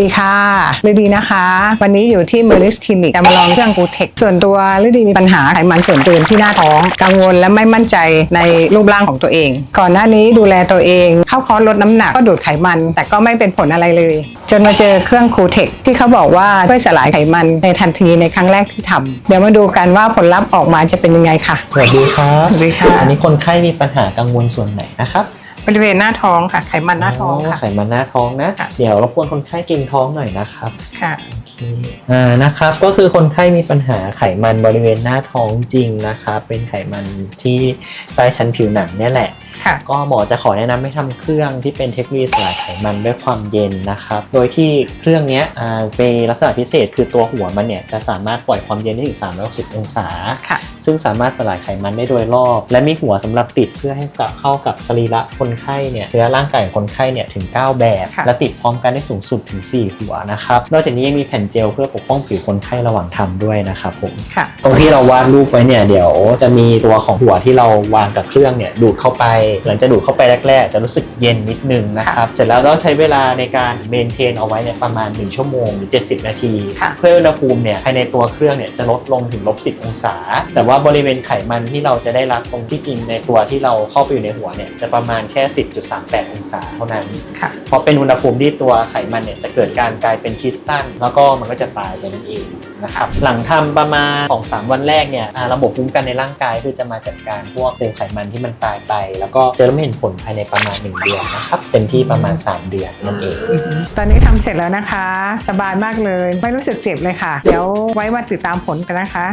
ดีค่ะฤดีนะคะ วันนี้อยู่ที่เมอริสคลินิกจะมาลองเครื่องกูเทคส่วนตัวฤดีมีปัญหาไขมันส่วนเกินที่หน้าท้อง กังวลและไม่มั่นใจในรูปร่างของตัวเอง ก่อนหน้านี้ดูแลตัวเอง เข้าคอร์สลดน้ำหนักก็ดูดไขมัน แต่ก็ไม่เป็นผลอะไรเลย จนมาเจอเครื่องคูเทคที่เขาบอกว่าช่วยสลายไขมันในทันทีในครั้งแรกที่ทำเดี๋ยวมาดูกันว่าผลลัพธ์ออกมาจะเป็นยังไงค่ะ สวัสดีครับสวัสดีค่ะ อันนี้คนไข้มีปัญหากังวลส่วนไหนนะครับบริเวณหน้าท้องค่ะ ไขมันหน้าท้องค่ะ ไขมันหน้าท้องนะ ค่ะ เดี๋ยวรบกวนคนไข้เกร็งท้องหน่อยนะครับ ค่ะ อ่านะครับก็คือคนไข้มีปัญหาไขมันบริเวณหน้าท้องจริงนะครับ เป็นไขมันที่ใต้ชั้นผิวหนังเนี่ยแหละ ค่ะ ก็หมอจะขอแนะนำให้ทำเครื่องที่เป็นเทคโนโลยีสลายไขมันด้วยความเย็นนะครับ โดยที่เครื่องเนี้ยอ่าเป็นลักษณะพิเศษคือตัวหัวมันเนี่ยจะสามารถปล่อยความเย็นได้ถึง 360 องศาค่ะซึ่งสามารถสลายไขมันได้โดยรอบ และมีหัวสำหรับติดเพื่อให้กลับเข้ากับสรีระคนไข้เนี่ยเนื้อร่างกายของคนไข้เนี่ยถึง 9 แบบค่ะและติดพร้อมกันได้สูงสุดถึง 4 หัวนะครับนอกจากนี้ยังมีแผ่นเจลเพื่อปกป้องผิวคนไข้ระหว่างทำด้วยนะครับผมค่ะตรงที่เราวาดรูปไว้เนี่ยเดี๋ยวจะมีตัวของหัวที่เราวางกับเครื่องเนี่ยดูดเข้าไปหลังจากดูดเข้าไปแรกๆ จะรู้สึกเย็นนิดนึงนะครับ เสร็จแล้วเราใช้เวลาในการเมนเทนเอาไว้เนี่ยประมาณ 1 ชั่วโมงหรือ 70 นาทีค่ะเพื่ออุณหภูมิเนี่ยภายในตัวเครื่องเนี่ยจะลดลงถึงลบ10 องศา แต่ว่าบริเวณไขมันที่เราจะได้รับตรงที่กินในตัวที่เราเข้าไปอยู่ในหัวเนี่ยจะประมาณแค่ 10.38 องศาเท่านั้นค่ะเพราะเป็นอุณหภูมิที่ตัวไขมันเนี่ยจะเกิดการกลายเป็นคริสตัลแล้วก็มันก็จะตายไปนั่นเองนะครับหลังทำประมาณ2-3วันแรกเนี่ยอ่าระบบภูมิคุ้มกันในร่างกายคือจะมาจัดการพวกเซลล์ไขมันที่มันตายไป แล้วก็จะเริ่มเห็นผลภายในประมาณ 1 เดือนนะครับเต็มที่ประมาณ 3 เดือนนั่นเอง ตอนนี้ทำเสร็จแล้วนะคะ สบายมากเลย ไม่รู้สึกเจ็บเลยค่ะ เดี๋ยวไว้มาติดตามผลกันนะคะ